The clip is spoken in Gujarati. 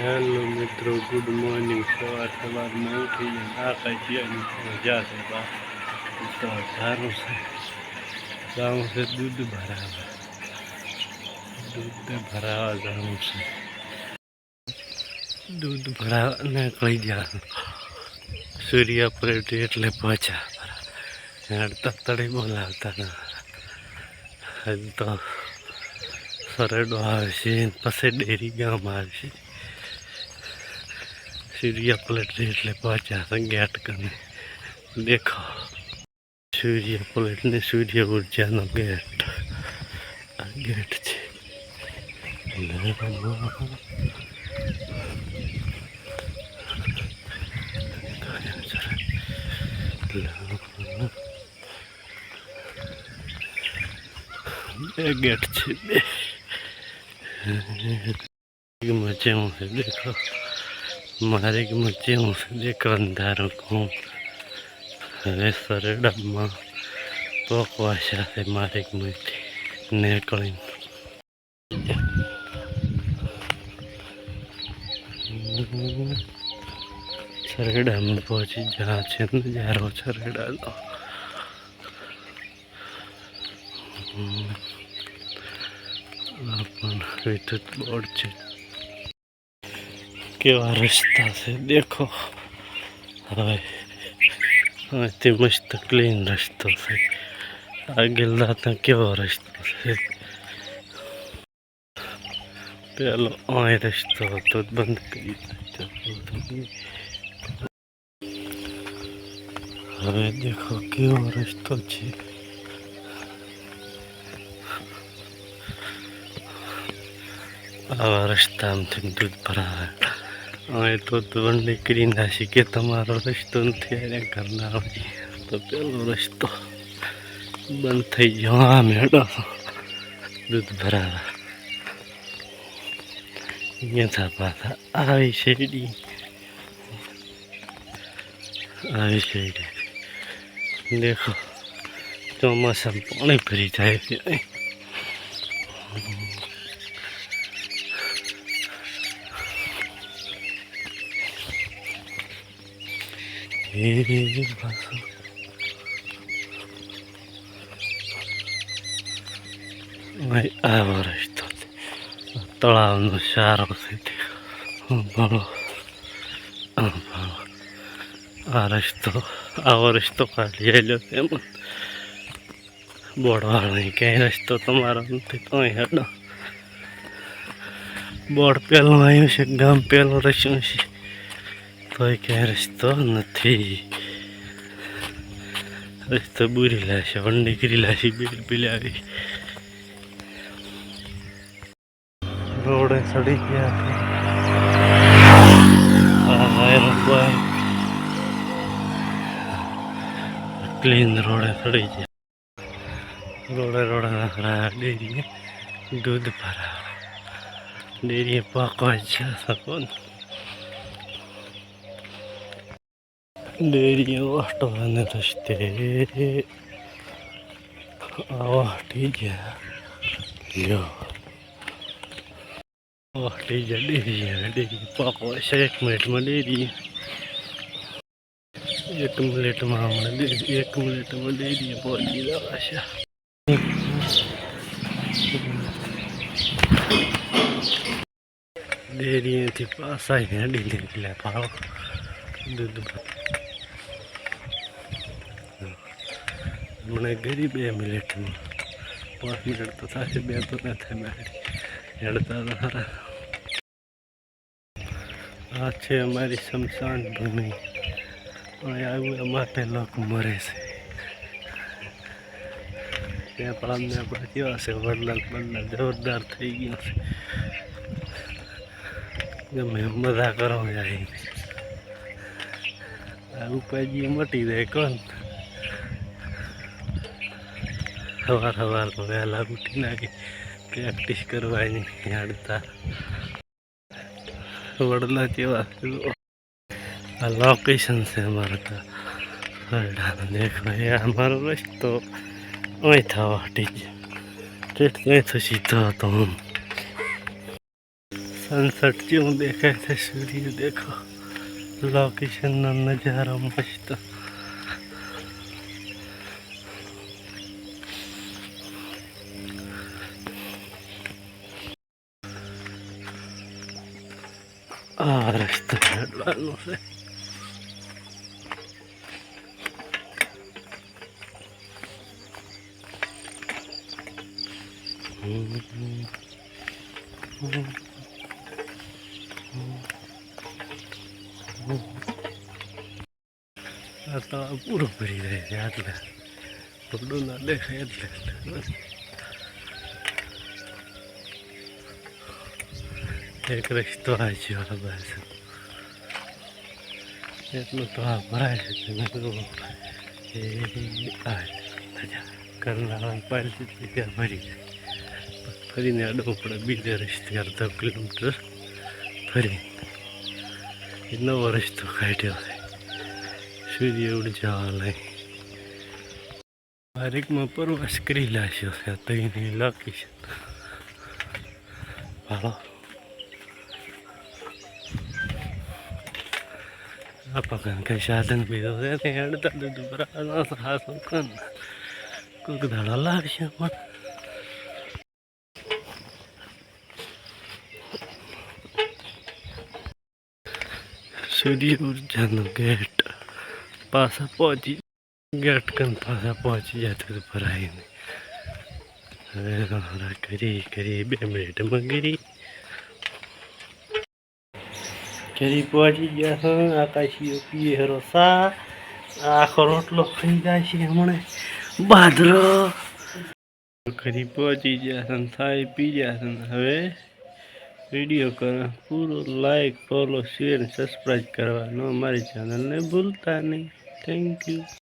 હેલો મિત્રો, ગુડ મોર્નિંગ. સવાર સવારમાં ઉઠીને આ કાંઈ મજા છે સારું છે. જવું છે, દૂધ ભરાવા. દૂધ ભરાવા જવું છે. દૂધ ભરાવા કહી જવાનું સૂર્ય પલટી એટલે હેડતા તળી બોલાવતા ના. તો સરડો આવશે, પછી ડેરી ગામ આવશે. સૂર્ય પલટે એટલે હતા ગેટ કરીને દેખો સૂર્ય પલટ ને સૂર્ય ઉર્જાનો ગેટ આ ગેટ છે બે ગેટ છે બે છે દેખો મારે મચે હું દેખો કહું હવે સરડામાં પકવા સાથે મારે માંથી નીકળીને. સરડામાં પહોંચી જ્યાં છે નજારો સરડાનો આ પણ વિદ્યુત બોર્ડ છે. કેવા રસ્તા છે દેખો હવે અહીંથી મસ્ત ક્લીન રસ્તો છે આગળ ત્યાં કેવો રસ્તો છે પેલો અહીં રસ્તો હતો બંધ કરી હવે દેખો કેવો રસ્તો છે આવા રસ્તામાંથી દૂધ ભરાવે હવે તો ધોરણ નીકળી નાસી કે તમારો રસ્તો નથી એને ઘરના હોય. તો પેલો રસ્તો બંધ થઈ ગયો. આ મેળો દૂધ ભરાવા. અહીંયા પાછા આવી શેરડી. આવી શેરડી. દેખો, ચોમાસામાં પાણી ભરી જાય છે. અહીં આવો રસ્તો છે તળાવનો સારો છે ભણો ભણો આ રસ્તો આવો રસ્તો કાઢી આવેલો એમ બોર્ડવાળો ક્યાંય રસ્તો તમારો નથી તો હેડો બોર્ડ પેલું આવ્યું છે, ગામ પેલું રસ્યું છે. તોય ક્યાંય રસ્તો નથી. રસ્તો બુરી લાશે વન ડિગ્રી લાશે, બિલ આવી રોડે સડી ગયા ક્લીન રોડે સડી ગયા. રોડે રોડે નાખડા ડેરીએ દૂધ ભરા ડેરીએ પાકવા છે શકો ડેરીએ વાટવાને રસ્તે વાટી ગયા લ્યો વાટી ગયા ડેરી ડેરી પાકો છે એક મિનિટમાં ડેરી એક મિનિટમાં હમણાં ડેરી એક મિનિટમાં ડેરી પહોંચી જવા છે ડેરીએથી પાસા હેડી નીકળ્યા ભાવ દૂધ મને ગરી બે મિનિટમાં પાંચ મિનિટ તો થશે બે તો ના થાય હેડતા ખરા આ છે અમારી શમશાન ભૂમિ. અહીં આવું માટે લોકો મરે છે. ત્યાં પણ અમને આપણે કેવા છે વડલાલ વડલા જોરદાર થઈ ગયો છે. ગમે મજા કરો જાય આ ઉપાજી મટી જાય, કોણ? સવાર સવારમાં વહેલા ઉઠી નાખી પ્રેક્ટિસ કરવાની હેડતા વડલા જેવા આ લોકેશન છે અમારા તો હરડાનો દેખો, એ અમારો રસ્તો. અહીં થવા હટી ઠેઠ ત્યાંથી સીધો હતો હું. સનસેટ જેવું દેખાય છે, સૂર્ય દેખો. લોકેશનનો નજારો મસ્ત. આ રસ્તો ચડવાનો છે આ તો પૂરો ભરી જાય છે આટલે થોડું ના દેખાય એટલે બસ. એક રસ્તો આ છે. આ બાજુ એટલું તો આ ભરાય છે એ આ કરનારા દીધી ત્યાં ભરી ફરીને અડવું પડે બીજે રસ્તે અડધો કિલોમીટર ફરી એ નવો રસ્તો કાઢ્યો છે. સૂર્ય ઉડજા લઈ બારીકમાં પ્રવાસ કરી લાગ્યો છે. તો એની લોકેશન ભાલો હેડતા દૂધ ભરાવાનો હાથ કન કોઈક દાડો લાગશે પણ સૂર્ય ઉર્જાનો ગેટ પાછા પહોંચી ગેટ કન પાછા પહોંચી જાય તો ભરાય નહીં હવે કરી કરી બે મિનિટમાં કરી કરી પહોંચી ગયા છે આકાશીઓ પીએ હરો સા. આખો રોટલો ખાઈ જાય છે હમણાં. બાદરો ઘરી પહોંચી ગયા છે થાય પી ગયા છે હવે વીડિયો કરો, પૂરો લાઈક ફોલો શેર સબસ્ક્રાઈબ કરવાનો અમારી ચેનલને ભૂલતા નહીં. Thank you